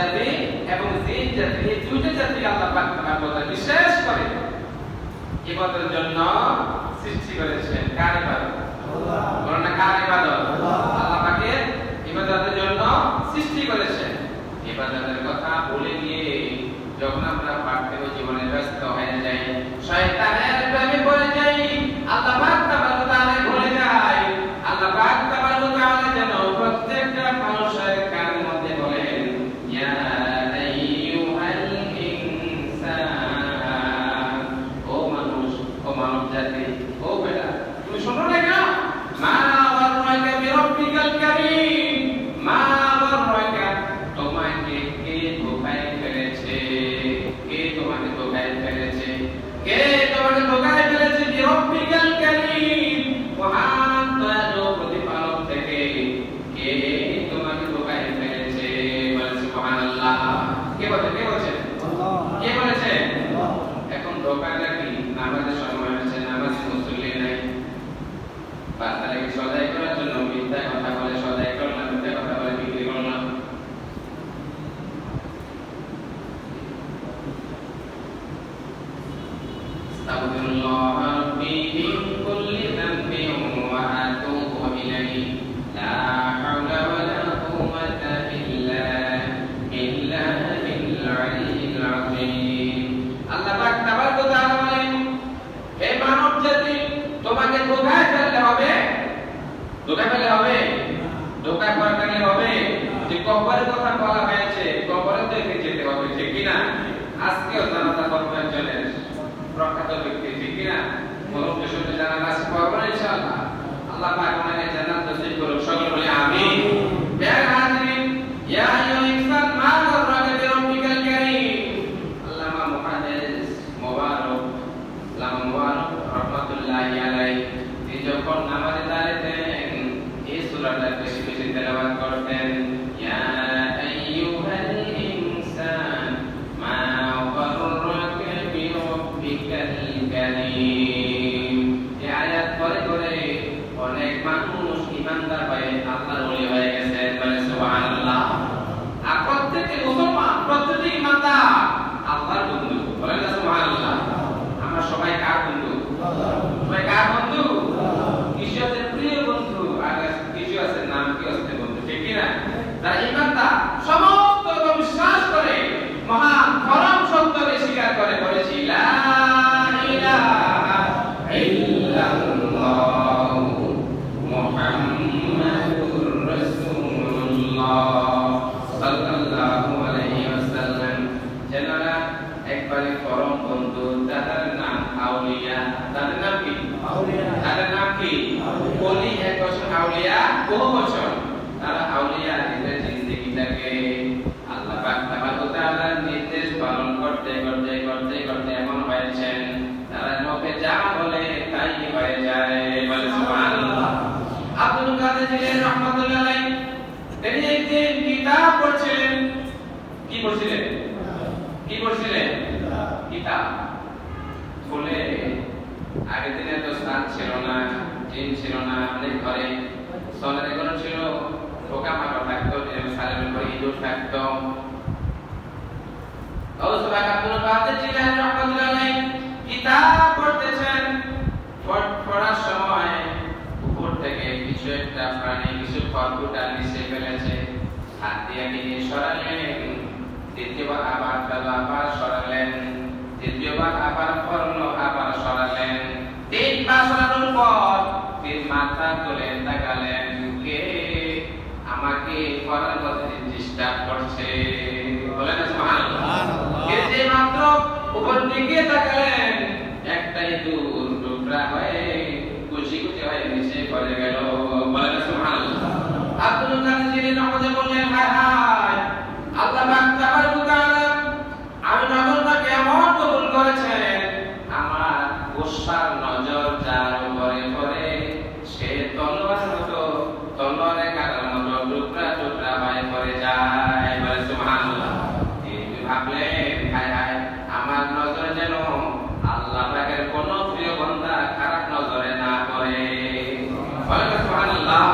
জাতি এবং জিন জাতি এই দুইটা জাতি আল্লাহ পাক তাআলা বিশেষ করে। ইবাদতের জন্য সৃষ্টি করেছেন কার ধোঁকায় ফেললে হবে ধোঁকায় হবে যে কবরের বলা হয়েছে কবরে তো যেতে হবে ঠিক কি না আজকেও করব একজনের প্রখ্যাত ব্যক্তি যারা ইমানদার সমস্ত বিশ্বাস করে মহান পরম সত্যকে স্বীকার করে বলেছি লা ইলাহা ইল্লাল্লাহ মুহাম্মাদুর রাসূলুল্লাহ সাল্লাল্লাহু আলাইহি ওয়াসাল্লাম। যারা একবারে পরম বন্ধু তাদের নাম আউলিয়া। তাদের নাম কি? তাদের নাম কি? বলি এক বছর আউলিয়া বহু বছর। তারা আউলিয়া নিজের জিন্দেগিটাকে আল্লাহ পাক তাবারক তাআলার নির্দেশ পালন করতে করতে করতে করতে এমন হয়েছেন তারা মুখে যা বলে তাই হয়ে যায় বলে সুবহানাল্লাহ আব্দুল কাদের জিলানী রাহমাতুল্লাহ আলাইহি তিনি একদিন কিতাব পড়ছিলেন? কি করছিলেন কি করছিলেন কিতাব বলে, আগের দিনে তো স্নান ছিল না, জিম ছিল না, অনেক ঘরে সোনার এগুলো ছিল। পোকা মাকড় থাকতো সালের উপর ইঁদুর থাকতো। গৌসবাক হাত দিয়ে সরালেন দ্বিতীয়বার আবার ফেলো আবার সরালেন তৃতীয়বার আবার ফরলো আবার সরালেন। তিনবার সরানোর পর তিনি মাথা তুলে তাকালেন কে আমাকে করার কথা ডিস্টার্ব করছে। বলে না সুবহানাল্লাহ। যে মাত্র উপর দিকে তাকালেন একটা ইঁদুর টুকরা হয়ে কুচি কুচি হয়ে নিচে পড়ে গেল। বলে না সুবহানাল্লাহ। আব্দুল কাদের জিলানী গোসার নজর যার উপরে পড়ে, সে তলোয়ার মতো, তলোয়ারে কাটার মতো টুকরা টুকরা যায়। হায় হায়, আমার যেন আল্লাহ পাকের কোন প্রিয় বান্দা খারাপ নজরে না পড়ে। বলে না সুবহানাল্লাহ